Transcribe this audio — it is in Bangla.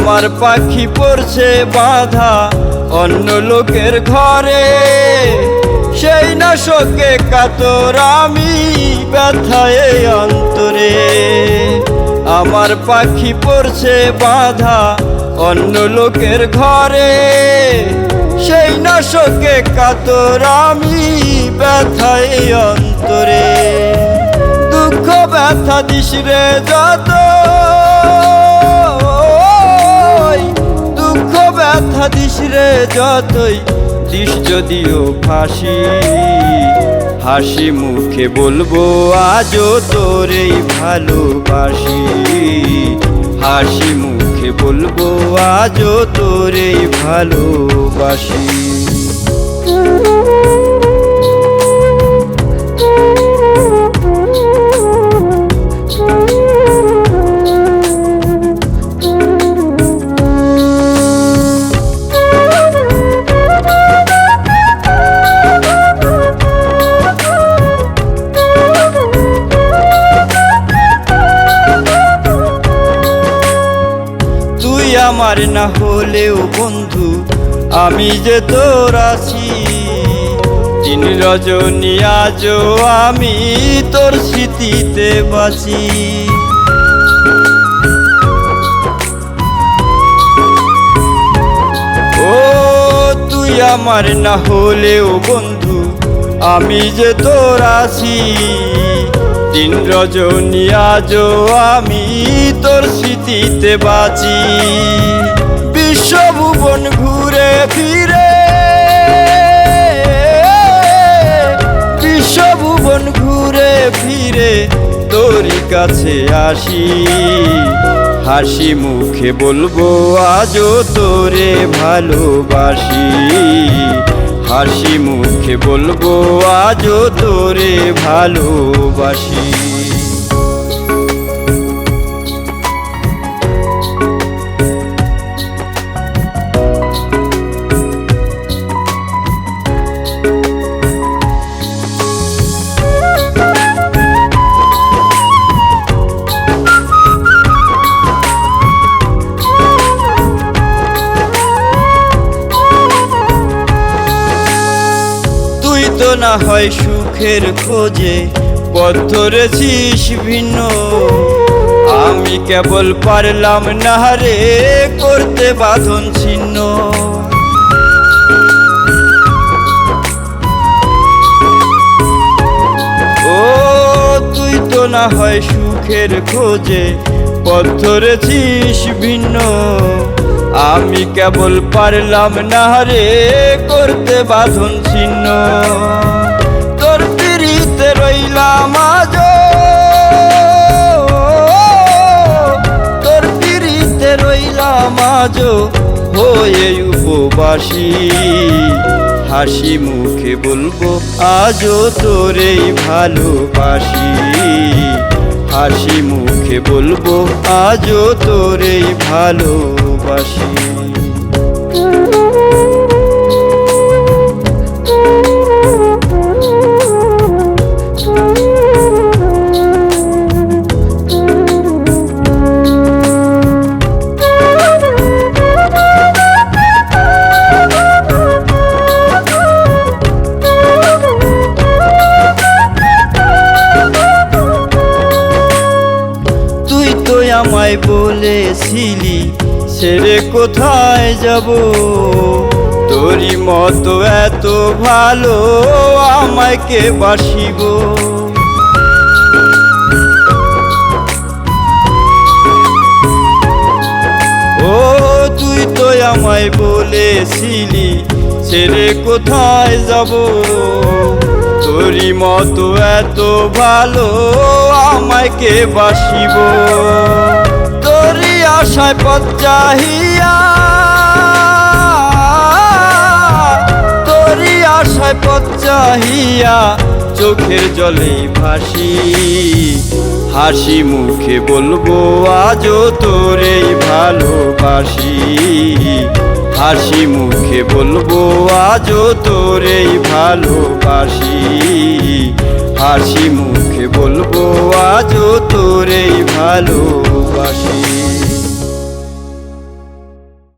আমার পাখি পড়ছে বাধা, অন্য লোকের ঘরে। সেই না শোকে কাতর আমি, ব্যথায় অন্তরে। আমার পাখি পড়ছে বাধা, অন্য লোকের ঘরে। সেই না শোকে কাতর আমি, ব্যথায় অন্তরে। দুঃখ ব্যথা দিস রে যত ব্যথা দিস রে যতই দিস যদিও ফাঁসি। হাসি মুখে বলব আজও তোরেই ভালোবাসি। হাসি মুখে বলব আজও তোরেই ভালোবাসি। আমার না হলেও বন্ধু, আমি যে তোর আছি। দিন রজনী, আজও আমি তোর স্মৃতিতে বাঁচি ও, তুই আমার না হলেও বন্ধু, আমি যে তোর আছি। দিন রজনী, আজও আমি তোর স্মৃতিতে বাঁচি বিশ্বভুবন ঘুরে ফিরে, বিশ্বভুবন ঘুরে ফিরে তোরই কাছে আসি। হাসি মুখে বলব, আজও তোরে ভালোবাসি। হাসি মুখে বলব আজও তোরে ভালোবাসি। না হয় সুখের খোঁজে, পথ ধরেছিস ভিন্ন। আমি কেবল পারলাম না রে করতে বাঁধন ছিন্ন। ও, তুই তো না হয় সুখের খোঁজে, পথ ধরেছিস ভিন্ন। আমি কেবল পারলাম না রে করতে বাঁধন ছিন্ন। আজ তোর পিড়িতে রইলাম আজ হয়ে উপবাসী। হাসি মুখে বলব, আজও তোরেই ভালোবাসি। হাসি মুখে বলব, আজও তোরেই ভালোবাসি। তো আমায় বলেছিলি, ছেড়ে কোথায় যাব? তোরই মতো এত ভালো আমায় কে বাসিব? ও, তুই তো আমায় বলেছিলি, ছেড়ে কোথায় যাব? তোরই মতো এত ভালো আমায় কে বাসিব? তোরি আশায় পথ চাহিয়া তোরি আশায় পথ চাহিয়া চোখের জলে ভাসি। হাসি মুখে বলব আজ তোরে ভালোবাসি। হাসি মুখে বলব আজ তোরে ভালোবাসি। হাসি মুখে বলব, আজও তোরে ভালোবাসি।